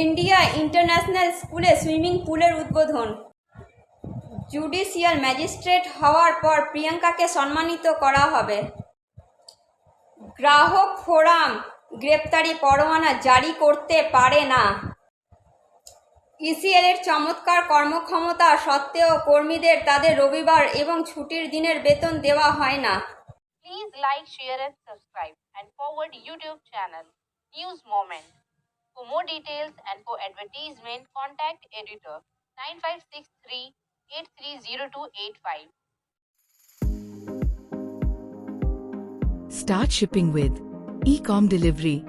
India international স্কুলে swimming পুলের উদ্বোধন। জুডিশিয়াল ম্যাজিস্ট্রেট হওয়ার পর প্রিয়াঙ্কাকে সম্মানিত করা হবে। গ্রাহক ফোরাম গ্রেপ্তারি পরোয়ানা জারি করতে পারে না। ইসিএল এর চমৎকার কর্মক্ষমতা সত্ত্বেও কর্মীদের তাদের রবিবার এবং ছুটির দিনের বেতন দেওয়া হয় না। Please like share, and subscribe, and forward YouTube channel News Moment. For more details and for advertisement, contact editor 9563 830285. Start shipping with Ecom Delivery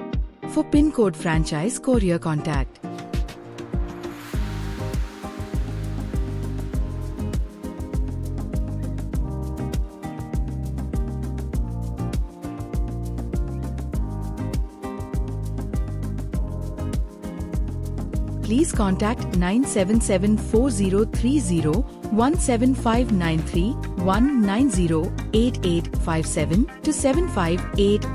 for pin code franchise courier contact. Please contact 9774030 17593 1908857 to 758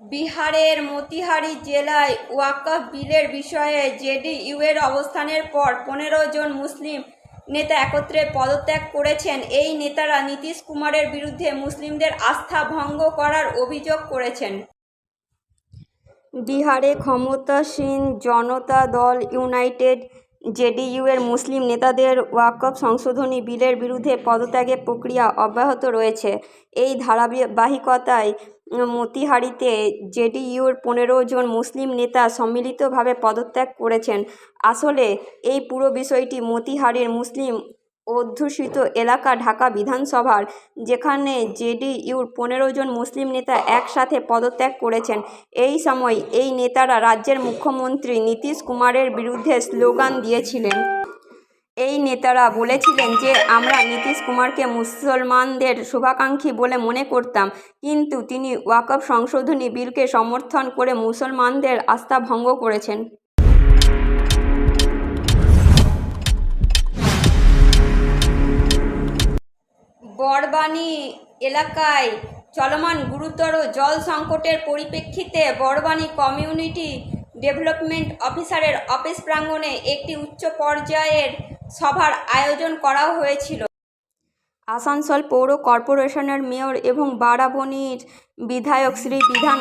বিহারের মতিহারি জেলায় ওয়াকফ বিলের বিষয়ে JDU এর অবস্থানের পর পনেরো জন মুসলিম নেতা একত্রে পদত্যাগ করেছেন। এই নেতারা নীতিশ কুমারের বিরুদ্ধে মুসলিমদের আস্থা ভঙ্গ করার অভিযোগ করেছেন। বিহারে ক্ষমতাসীন জনতা দল ইউনাইটেড জেডিইউ এর মুসলিম নেতাদের ওয়াকফ সংশোধনী বিলের বিরুদ্ধে পদত্যাগের প্রক্রিয়া অব্যাহত রয়েছে। এই ধারাবাহিকতায় মতিহারিতে জেডিইউর পনেরো জন মুসলিম নেতা সম্মিলিতভাবে পদত্যাগ করেছেন। আসলে এই পুরো বিষয়টি মতিহারির মুসলিম অধ্যুষিত এলাকা ঢাকা বিধানসভার, যেখানে জেডিইউর পনেরো জন মুসলিম নেতা একসাথে পদত্যাগ করেছেন। এই সময় এই নেতারা রাজ্যের মুখ্যমন্ত্রী নীতিশ কুমারের বিরুদ্ধে স্লোগান দিয়েছিলেন। এই নেতারা বলেছিলেন যে, আমরা নীতিশ কুমারকে মুসলমানদের শুভাকাঙ্ক্ষী বলে মনে করতাম, কিন্তু তিনি ওয়াকফ সংশোধনী বিলকে সমর্থন করে মুসলমানদের আস্থা ভঙ্গ করেছেন। বড়বাণী এলাকায় চলমান গুরুতর জল সংকটের পরিপ্রেক্ষিতে বড়বাণী কমিউনিটি ডেভেলপমেন্ট অফিসারের অফিস প্রাঙ্গণে একটি উচ্চ পর্যায়ের সভার আয়োজন করা হয়েছিল। আসানসোল পৌর কর্পোরেশনের মেয়র এবং বারাবণীর বিধায়ক শ্রী বিধান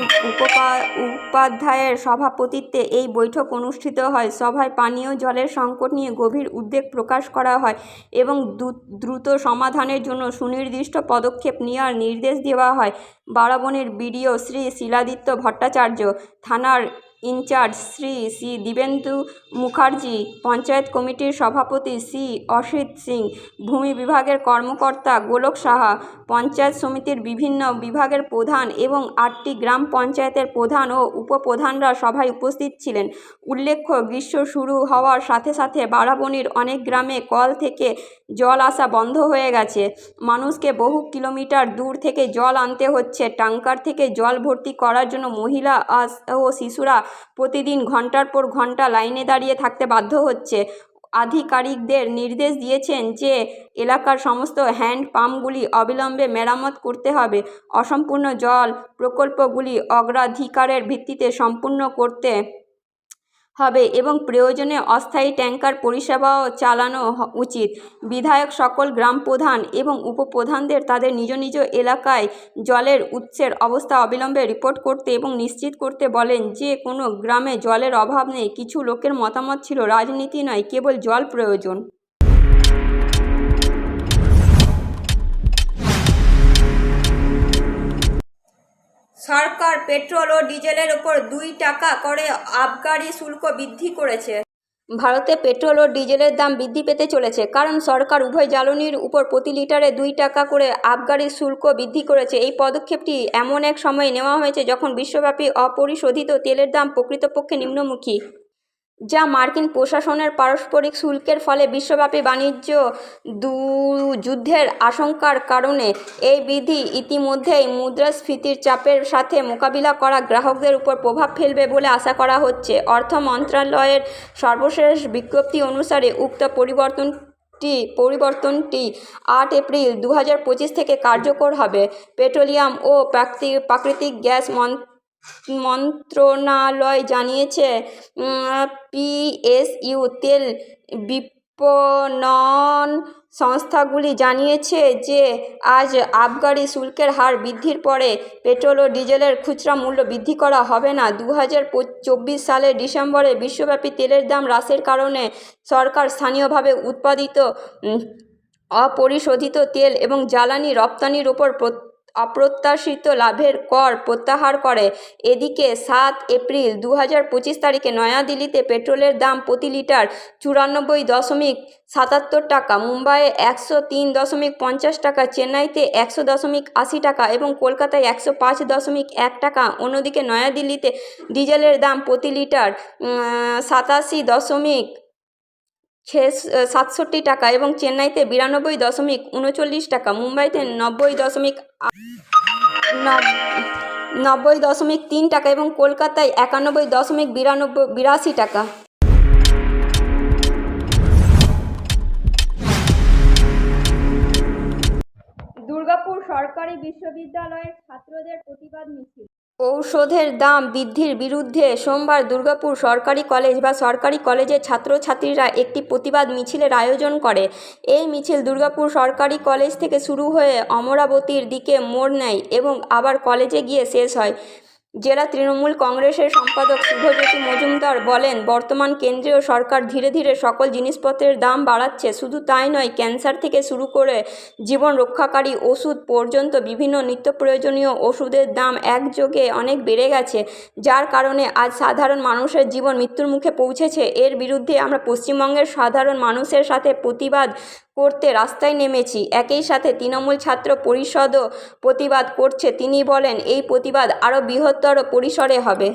উপাধ্যায়ের সভাপতিত্বে এই বৈঠক অনুষ্ঠিত হয়। সভায় পানীয় জলের সংকট নিয়ে গভীর উদ্বেগ প্রকাশ করা হয় এবং দ্রুত সমাধানের জন্য সুনির্দিষ্ট পদক্ষেপ নেওয়ার নির্দেশ দেওয়া হয়। বারাবণীর বিডিও শ্রী শিলাদিত্য ভট্টাচার্য, থানার ইনচার্জ শ্রী শ্রী দিবেন্দু মুখার্জি, পঞ্চায়েত কমিটির সভাপতি শ্রী অসিত সিং, ভূমি বিভাগের কর্মকর্তা গোলক সাহা, পঞ্চায়েত সমিতির বিভিন্ন বিভাগের প্রধান এবং আটটি গ্রাম পঞ্চায়েতের প্রধান ও উপপ্রধানরা সভায় উপস্থিত ছিলেন। উল্লেখ্য, গ্রীষ্ম শুরু হওয়ার সাথে সাথে বারাবণীর অনেক গ্রামে কল থেকে জল আসা বন্ধ হয়ে গেছে। মানুষকে বহু কিলোমিটার দূর থেকে জল আনতে হচ্ছে। ট্যাঙ্কার থেকে জল ভর্তি করার জন্য মহিলা ও শিশুরা প্রতিদিন ঘণ্টার পর ঘণ্টা লাইনে দাঁড়িয়ে থাকতে বাধ্য হচ্ছে। আধিকারিকদের নির্দেশ দিয়েছেন যে, এলাকার সমস্ত হ্যান্ড পাম্পগুলি অবিলম্বে মেরামত করতে হবে। অসম্পূর্ণ জল প্রকল্পগুলি অগ্রাধিকারের ভিত্তিতে সম্পূর্ণ করতে হবে এবং প্রয়োজনে অস্থায়ী ট্যাঙ্কার পরিষেবাও চালানো উচিত। বিধায়ক সকল গ্রাম প্রধান এবং উপপ্রধানদের তাদের নিজ নিজ এলাকায় জলের উৎসের অবস্থা অবিলম্বে রিপোর্ট করতে এবং নিশ্চিত করতে বলেন যে কোনো গ্রামে জলের অভাব নেই, কিছু লোকের মতামত ছিল, রাজনীতি নয়, কেবল জল প্রয়োজন। সরকার পেট্রোল ও ডিজেলের ওপর দুই টাকা করে আবগারি শুল্ক বৃদ্ধি করেছে। ভারতে পেট্রোল ও ডিজেলের দাম বৃদ্ধি পেতে চলেছে, কারণ সরকার উভয় জ্বালানির উপর প্রতি লিটারে দুই টাকা করে আবগারি শুল্ক বৃদ্ধি করেছে। এই পদক্ষেপটি এমন এক সময়ে নেওয়া হয়েছে যখন বিশ্বব্যাপী অপরিশোধিত তেলের দাম প্রকৃতপক্ষে নিম্নমুখী। যা মার্কিন প্রশাসনের পারস্পরিক শুল্কের ফলে বিশ্বব্যাপী বাণিজ্য দু যুদ্ধের আশঙ্কার কারণে এই বিধি ইতিমধ্যেই মুদ্রাস্ফীতির চাপের সাথে মোকাবিলা করা গ্রাহকদের উপর প্রভাব ফেলবে বলে আশা করা হচ্ছে। অর্থ মন্ত্রণালয়ের সর্বশেষ বিজ্ঞপ্তি অনুসারে উক্ত পরিবর্তন পরিবর্তনটি আট এপ্রিল দু হাজার পঁচিশ থেকে কার্যকর হবে। পেট্রোলিয়াম ও প্রাকৃতিক গ্যাস মন মন্ত্রণালয় জানিয়েছে পিএসইউ তেল বিপণন সংস্থাগুলি জানিয়েছে যে, আজ আবগারি শুল্কের হার বৃদ্ধির পরে পেট্রোল ও ডিজেলের খুচরা মূল্য বৃদ্ধি করা হবে না। দু হাজার চব্বিশ সালের ডিসেম্বরে বিশ্বব্যাপী তেলের দাম হ্রাসের কারণে সরকার স্থানীয়ভাবে উৎপাদিত অপরিশোধিত তেল এবং জ্বালানি রপ্তানির ওপর অপ্রত্যাশিত লাভের কর প্রত্যাহার করে। এদিকে সাত এপ্রিল দু হাজার পঁচিশ তারিখে নয়াদিল্লিতে পেট্রোলের দাম প্রতি লিটার চুরানব্বই দশমিক সাতাত্তর টাকা, মুম্বাইয়ে একশো তিন দশমিক পঞ্চাশ টাকা, চেন্নাইতে একশো দশমিক আশি টাকা এবং কলকাতায় একশো পাঁচ দশমিক এক টাকা। অন্যদিকে নয়াদিল্লিতে ডিজেলের দাম প্রতি লিটার সাতাশি দশমিক সাতষট্টি টাকা এবং চেন্নাইতে বিরানব্বই দশমিক উনচল্লিশ টাকা, মুম্বাইতে নব্বই দশমিক নব্বই দশমিক তিন টাকা এবং কলকাতায় একানব্বই দশমিক বিরানব্বই বিরাশি টাকা। দুর্গাপুর সরকারি বিশ্ববিদ্যালয়ের ছাত্রদের প্রতিবাদ মিছিল। ঔষধের দাম বৃদ্ধির বিরুদ্ধে সোমবার দুর্গাপুর সরকারি কলেজ বা সরকারি কলেজের ছাত্রছাত্রীরা একটি প্রতিবাদ মিছিলের আয়োজন করে। এই মিছিল দুর্গাপুর সরকারি কলেজ থেকে শুরু হয়ে অমরাবতীর দিকে মোড় নেয় এবং আবার কলেজে গিয়ে শেষ হয়। জেলা তৃণমূল কংগ্রেসের সম্পাদক শুভজ্যোতি মজুমদার বলেন, বর্তমান কেন্দ্রীয় সরকার ধীরে ধীরে সকল জিনিসপত্রের দাম বাড়াচ্ছে। শুধু তাই নয়, ক্যান্সার থেকে শুরু করে জীবন রক্ষাকারী ওষুধ পর্যন্ত বিভিন্ন নিত্য প্রয়োজনীয় ওষুধের দাম একযোগে অনেক বেড়ে গেছে। যার কারণে আজ সাধারণ মানুষের জীবন মৃত্যুর মুখে পৌঁছেছে। এর বিরুদ্ধে আমরা পশ্চিমবঙ্গের সাধারণ মানুষের সাথে প্রতিবাদ করতে রাস্তায় নেমেছি। একই সাথে তৃণমূল ছাত্র পরিষদও প্রতিবাদ করছে। তিনি বলেন এই প্রতিবাদ আরও বৃহত্তর পরিসরে হবে।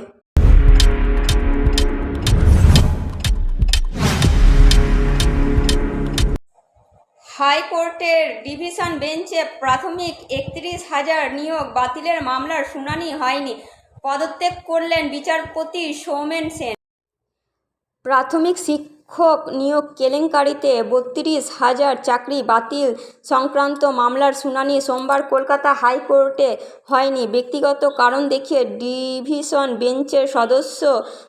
হাইকোর্টের ডিভিশন বেঞ্চে প্রাথমিক একত্রিশ হাজার নিয়োগ বাতিলের মামলার শুনানি হয়নি। পদত্যাগ করলেন বিচারপতি সৌমেন সেন। প্রাথমিক শিক্ষক নিয়োগ কেলেঙ্কারিতে বত্রিশ হাজার চাকরি বাতিল। সংক্রান্ত মামলার শুনানি সোমবার কলকাতা হাইকোর্টে হয়নি। ব্যক্তিগত কারণ দেখিয়ে ডিভিশন বেঞ্চের সদস্য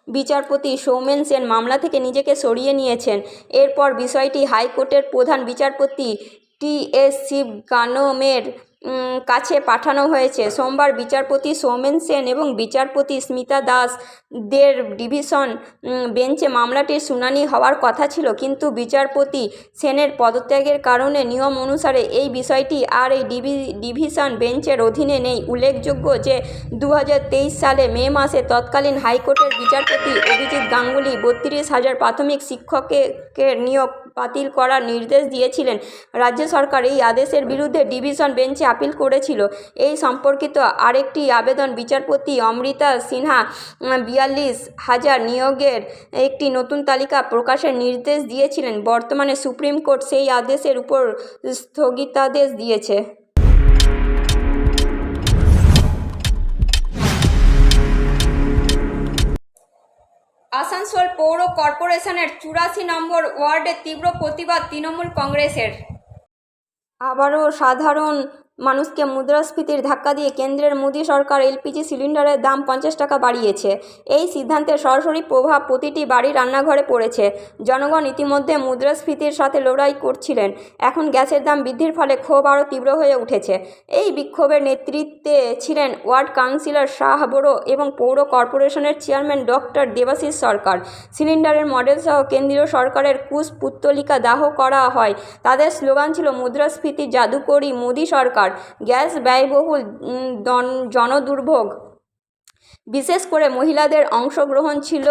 বিচারপতি সৌমেন সেন মামলা থেকে নিজেকে সরিয়ে নিয়েছেন। এরপর বিষয়টি হাইকোর্টের প্রধান বিচারপতি টি এস শিবগানমের উম, কাছে পাঠানো হয়েছে। সোমবার বিচারপতি সৌমেন সেন এবং বিচারপতি স্মিতা দাস দের ডিভিশন বেঞ্চে মামলাটির শুনানি হওয়ার কথা ছিল, কিন্তু বিচারপতি সেনের পদত্যাগের কারণে নিয়ম অনুসারে এই বিষয়টি আর এই ডিভি, ডিভিশন বেঞ্চের অধীনে নেই। উল্লেখযোগ্য যে দু হাজার তেইশ সালে মে মাসে তৎকালীন হাইকোর্টের বিচারপতি অভিজিৎ গাঙ্গুলি বত্রিশ হাজার প্রাথমিক শিক্ষকের নিয়োগ বাতিল করার নির্দেশ দিয়েছিলেন। রাজ্য সরকার এই আদেশের বিরুদ্ধে ডিভিশন বেঞ্চে আপিল করেছিল। এই সম্পর্কিত আরেকটি আবেদন বিচারপতি অমৃতা সিনহা বিয়াল্লিশ হাজার নিয়োগের একটি নতুন তালিকা প্রকাশের নির্দেশ দিয়েছিলেন। বর্তমানে সুপ্রিম কোর্ট সেই আদেশের উপর স্থগিতাদেশ দিয়েছে। আসানসোল পৌর কর্পোরেশনের চুরাশি নম্বর ওয়ার্ডে তীব্র প্রতিবাদ তৃণমূল কংগ্রেসের। আবারও সাধারণ মানুষকে মুদ্রাস্ফীতির ধাক্কা দিয়ে কেন্দ্রের মোদী সরকার এলপিজি সিলিন্ডারের দাম পঞ্চাশ টাকা বাড়িয়েছে। এই সিদ্ধান্তের সরাসরি প্রভাব প্রতিটি বাড়ির রান্নাঘরে পড়েছে। জনগণ ইতিমধ্যে মুদ্রাস্ফীতির সাথে লড়াই করছিলেন। এখন গ্যাসের দাম বৃদ্ধির ফলে ক্ষোভ আরও তীব্র হয়ে উঠেছে। এই বিক্ষোভের নেতৃত্বে ছিলেন ওয়ার্ড কাউন্সিলর শাহ বড়ো এবং পৌর কর্পোরেশনের চেয়ারম্যান ডক্টর দেবাশিস সরকার। সিলিন্ডারের মডেল সহ কেন্দ্রীয় সরকারের কুশ পুত্তলিকা দাহ করা হয়। তাদের স্লোগান ছিল, মুদ্রাস্ফীতি জাদুকরি মোদী সরকার। গ্যাস ব্যয়বহুল জনদুর্ভোগ। বিশেষ করে মহিলাদের অংশগ্রহণ ছিল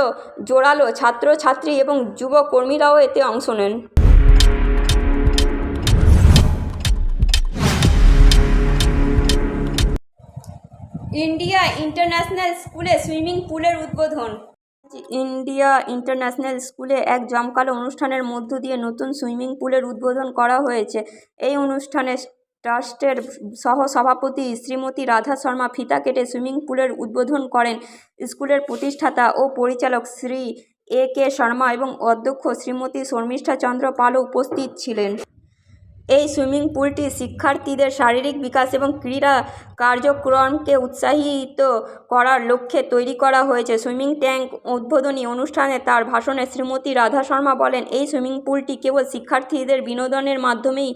জোরালো ছাত্রছাত্রী এবং যুব কর্মীরাও এতে অংশ নেন। ইন্ডিয়া ইন্টারন্যাশনাল স্কুলে সুইমিং পুলের উদ্বোধন। ইন্ডিয়া ইন্টারন্যাশনাল স্কুলে এক জমকালো অনুষ্ঠানের মধ্য দিয়ে নতুন সুইমিং পুলের উদ্বোধন করা হয়েছে। এই অনুষ্ঠানে ট্রাস্টের সহ সভাপতি শ্রীমতী রাধা শর্মা ফিতা কেটে সুইমিং পুলের উদ্বোধন করেন স্কুলের প্রতিষ্ঠাতা ও পরিচালক শ্রী এ কে শর্মা এবং অধ্যক্ষ শ্রীমতী শর্মিষ্ঠা চন্দ্র পালও উপস্থিত ছিলেন। এই সুইমিং পুলটি শিক্ষার্থীদের শারীরিক বিকাশ এবং ক্রীড়া কার্যক্রমকে উৎসাহিত করার লক্ষ্যে তৈরি করা হয়েছে। সুইমিং ট্যাঙ্ক উদ্বোধনী অনুষ্ঠানে তার ভাষণে শ্রীমতী রাধা শর্মা বলেন, এই সুইমিং পুলটি কেবল শিক্ষার্থীদের বিনোদনের মাধ্যমেই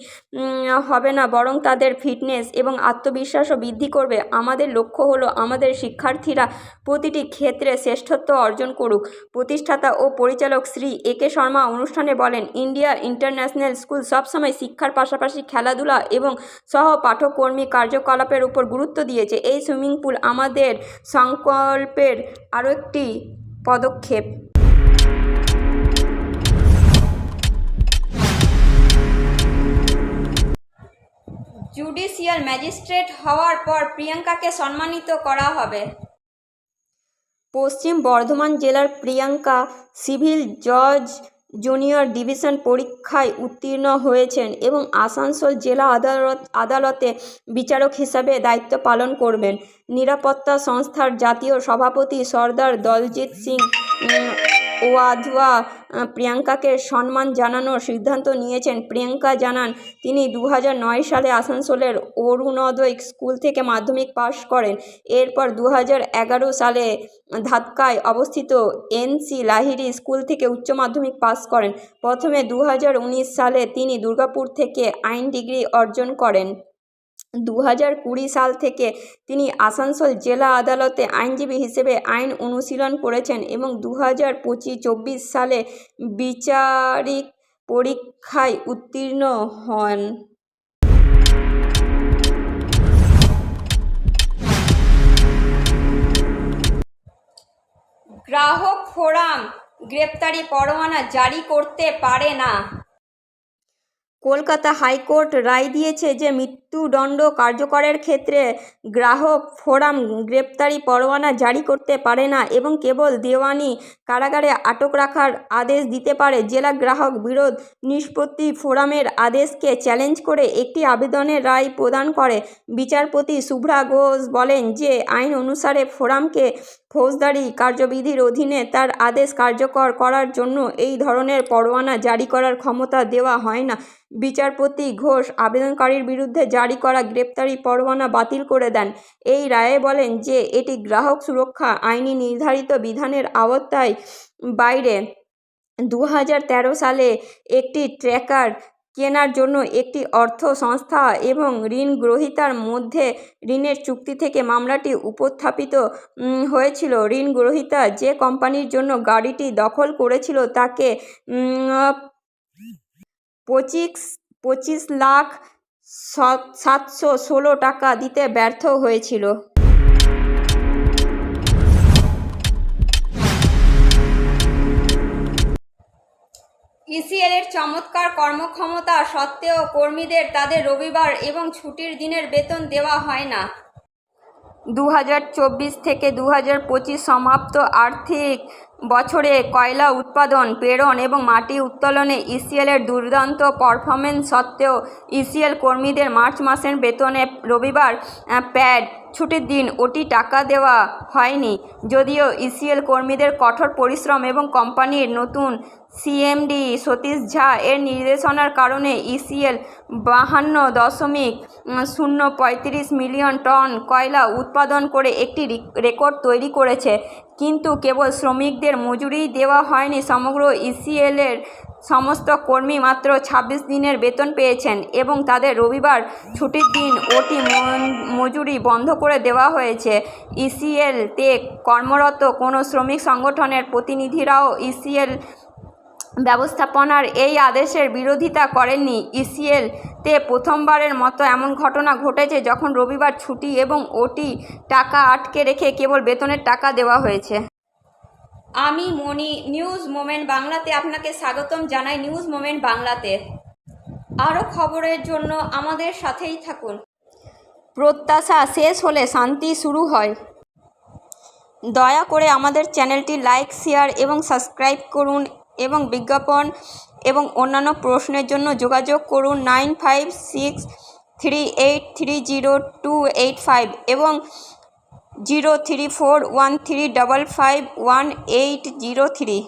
হবে না, বরং তাদের ফিটনেস এবং আত্মবিশ্বাসও বৃদ্ধি করবে। আমাদের লক্ষ্য হলো আমাদের শিক্ষার্থীরা প্রতিটি ক্ষেত্রে শ্রেষ্ঠত্ব অর্জন করুক। প্রতিষ্ঠাতা ও পরিচালক শ্রী এ কে শর্মা অনুষ্ঠানে বলেন, ইন্ডিয়া ইন্টারন্যাশনাল স্কুল সবসময় শিক্ষার পাশাপাশি খেলাধুলা এবং সহ পাঠকর্মী কার্যকলাপের উপর গুরুত্ব দিয়েছে। এই সুইমিং পুল আমাদের সংকল্পের আরও একটি পদক্ষেপ। জুডিশিয়াল ম্যাজিস্ট্রেট হওয়ার পর প্রিয়াঙ্কাকে সম্মানিত করা হবে। পশ্চিম বর্ধমান জেলার প্রিয়াঙ্কা সিভিল জজ জুনিয়র ডিভিশন পরীক্ষায় উত্তীর্ণ হয়েছেন এবং আসানসোল জেলা আদালত, আদালতে বিচারক হিসাবে দায়িত্ব পালন করবেন। নিরাপত্তা সংস্থার জাতীয় সভাপতি সর্দার দলজিৎ সিং ওয়াধওয়া আহ, প্রিয়াঙ্কাকে সম্মান জানানোর সিদ্ধান্ত নিয়েছেন। প্রিয়াঙ্কা জানান তিনি দু সালে আসানসোলের অরুণোদয় স্কুল থেকে মাধ্যমিক পাশ করেন। এরপর দু সালে ধাতকায় অবস্থিত এনসি লাহিড়ী স্কুল থেকে উচ্চ মাধ্যমিক পাস করেন। প্রথমে দু হাজার উনিশ সালে তিনি দুর্গাপুর থেকে আইন ডিগ্রি অর্জন করেন। দু হাজার কুড়ি সাল থেকে তিনি আসানসোল জেলা আদালতে আইনজীবী হিসেবে আইন অনুশীলন করেছেন এবং দু হাজার পঁচিশ চব্বিশ সালে বিচারিক পরীক্ষায় উত্তীর্ণ হন। গ্রাহক ফোরাম গ্রেপ্তারি পরোয়ানা জারি করতে পারে না। কলকাতা হাইকোর্ট রায় দিয়েছে যে মৃত্যুদণ্ড কার্যকরের ক্ষেত্রে গ্রাহক ফোরাম গ্রেপ্তারি পরোয়ানা জারি করতে পারে না এবং কেবল দেওয়ানি কারাগারে আটক রাখার আদেশ দিতে পারে। জেলা গ্রাহক বিরোধ নিষ্পত্তি ফোরামের আদেশকে চ্যালেঞ্জ করে একটি আবেদনের রায় প্রদান করে। বিচারপতি শুভ্রা ঘোষ বলেন যে, আইন অনুসারে ফোরামকে ফৌজদারি কার্যবিধির অধীনে তার আদেশ কার্যকর করার জন্য এই ধরনের পরোয়ানা জারি করার ক্ষমতা দেওয়া হয় না। বিচারপতি ঘোষ আবেদনকারীর বিরুদ্ধে জারি করা গ্রেপ্তারি পরোয়ানা বাতিল করে দেন। এই রায়ে বলেন যে, এটি গ্রাহক সুরক্ষা আইনি নির্ধারিত বিধানের আওতায় বাইরে। দু হাজার তেরো সালে একটি ট্র্যাকার কেনার জন্য একটি অর্থ সংস্থা এবং ঋণ গ্রহীতার মধ্যে ঋণের চুক্তি থেকে মামলাটি উপস্থাপিত হয়েছিল। ঋণ গ্রহীতা যে কোম্পানির জন্য গাড়িটি দখল করেছিল তাকে পঁচিশ পঁচিশ লাখ সাতশো ষোলো টাকা দিতে ব্যর্থ হয়েছিল। ইসিএলের চমৎকার কর্মক্ষমতা সত্ত্বেও কর্মীদের তাদের রবিবার এবং ছুটির দিনের বেতন দেওয়া হয় না। দু হাজার চব্বিশ থেকে দু পঁচিশ সমাপ্ত আর্থিক বছরে কয়লা উৎপাদন, প্রেরণ এবং মাটি উত্তোলনে ইসিএলের দুর্দান্ত পারফরমেন্স সত্ত্বেও ইসিএল কর্মীদের মার্চ মাসের বেতনে রবিবার প্যাড ছুটির দিন ওটি টাকা দেওয়া হয়নি। যদিও ইসিএল কর্মীদের কঠোর পরিশ্রম এবং কোম্পানির নতুন সিএমডি সতীশ ঝা এর নির্দেশনার কারণে ইসিএল বাহান্ন দশমিক শূন্য পঁয়ত্রিশ মিলিয়ন টন কয়লা উৎপাদন করে একটি রেকর্ড তৈরি করেছে। কিন্তু কেবল শ্রমিকদের মজুরিই দেওয়া হয়নি। সমগ্র ইসিএলের সমস্ত কর্মী মাত্র ছাব্বিশ দিনের বেতন পেয়েছেন এবং তাদের রবিবার ছুটির দিন ওটি মজুরি বন্ধ করে দেওয়া হয়েছে। ইসিএল তে কর্মরত কোনো শ্রমিক সংগঠনের প্রতিনিধিরাও ইসিএল ব্যবস্থাপনার এই আদেশের বিরোধিতা করেননি। ইসিএল তে প্রথমবারের মতো এমন ঘটনা ঘটেছে যখন রবিবার ছুটি এবং ওটি টাকা আটকে রেখে কেবল বেতনের টাকা দেওয়া হয়েছে। আমি মনি নিউজ মোমেন্ট বাংলাতে আপনাকে স্বাগতম জানাই নিউজ মোমেন্ট বাংলাতে। আরও খবরের জন্য আমাদের সাথেই থাকুন। প্রত্যাশা শেষ হলে শান্তি শুরু হয়। দয়া করে আমাদের চ্যানেলটি লাইক, শেয়ার এবং সাবস্ক্রাইব করুন এবং বিজ্ঞাপন এবং অন্যান্য প্রশ্নের জন্য যোগাযোগ করুন nine five six three eight three zero two eight five এবং zero three four one three double five one eight zero three